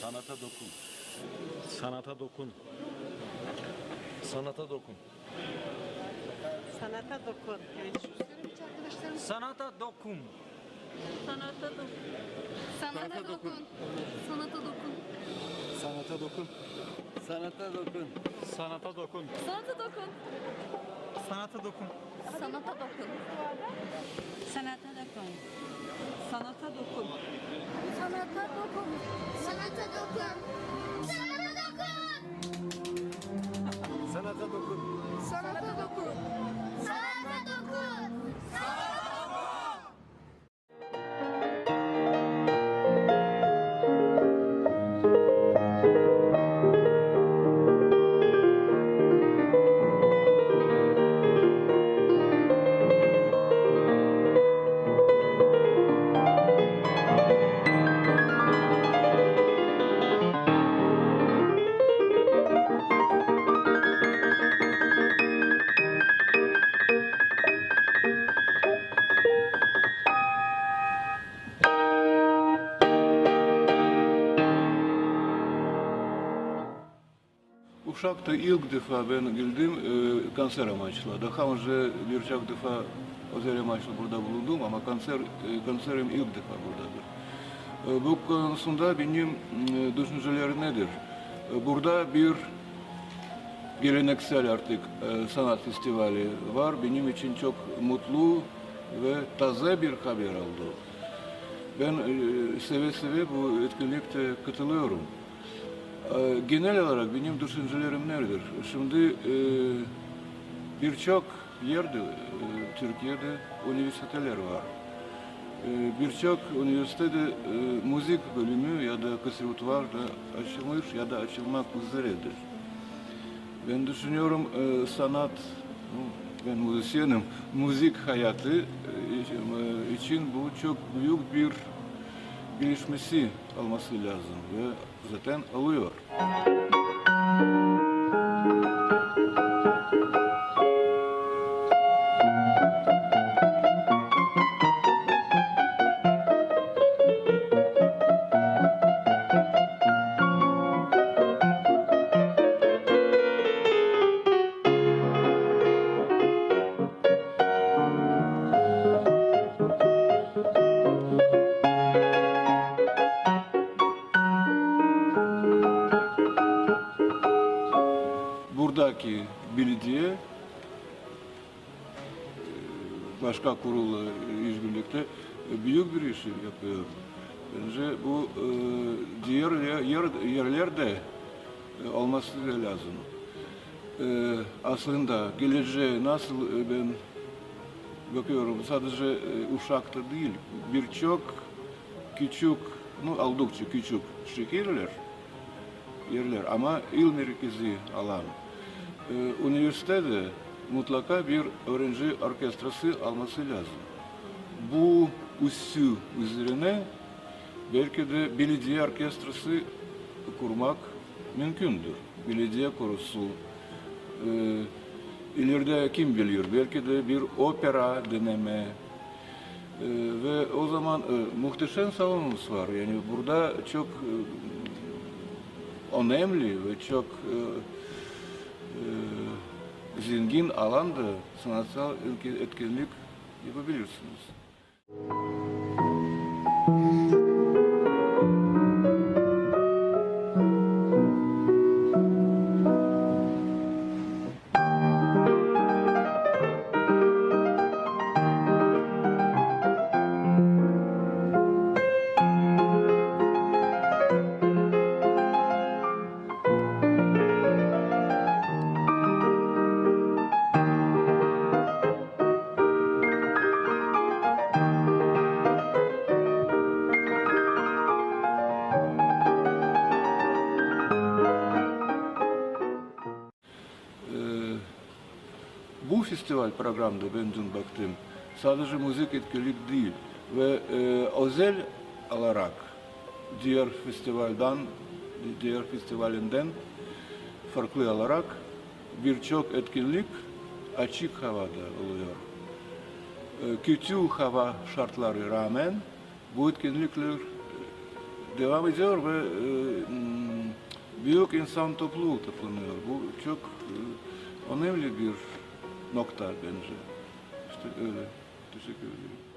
Sanata dokun. Sanata dokun. Sanata dokun. Sanata dokun. Sanata dokun. Sanata dokun. Sanata dokun. Sanata dokun. Sanata dokun. Sanata dokun. Sanata dokun. Sanata dokun. Sanata dokun. Sanata dokun. Sanata dokun. Sanata dokun. Sanata dokun. Sanata dokun. Sanata dokun. Sanata Uşak'ta ilk defa ben geldim e, konser amaçlı. Daha önce birçok defa özel amaçlı burada bulundum ama konser e, konserim ilk defa buradadır. E, bu konusunda benim e, düşüncelerim nedir? E, burada bir geleneksel artık e, sanat festivali var. Benim için çok mutlu ve taze bir haber oldu. Ben e, seve seve bu etkinlikte katılıyorum. Ee, Genel olarak benim düşüncelerim nedir? Şimdi e, birçok yerde, e, Türkiye'de üniversiteler var. E, birçok üniversitede müzik bölümü ya da konservatuvar da açılmış ya da açılmak üzeredir. Ben düşünüyorum sanat, ben müzisyenim, müzik hayatı için bu çok büyük bir gelişmesi olması lazım ve zaten alıyor. Buradaki belediye e, başka kurulla işbirlikte e, büyük bir iş yapıyor. Bence bu e, diğer yer, yerlerde olması lazım. Aslında geleceğe nasıl ben bakıyorum sadece Uşak'ta değil birçok küçük, ну, oldukça küçük şehirler yerler ama il merkezi alan. Ee, üniversitede mutlaka bir öğrenci orkestrası alması lazım. Bu üssü üzerine belki de belediye orkestrası kurmak mümkündür. Belediye korosu. Ee, ileride kim bilir belki de bir opera deneme. Ee, ve o zaman e, muhteşem salonumuz var. Yani burada çok e, önemli ve çok e, e, zengin alanda sanatsal etki- etkinlik yapabilirsiniz. Bu festival programda ben dün baktım. Sadece müzik etkinlik değil ve e, özel olarak diğer festivalden diğer festivalinden farklı olarak birçok etkinlik açık havada oluyor. E, kötü hava şartları rağmen bu etkinlikler devam ediyor ve e, büyük insan topluluğu toplanıyor. Bu çok e, önemli bir nokta bence. İşte öyle. Teşekkür ederim.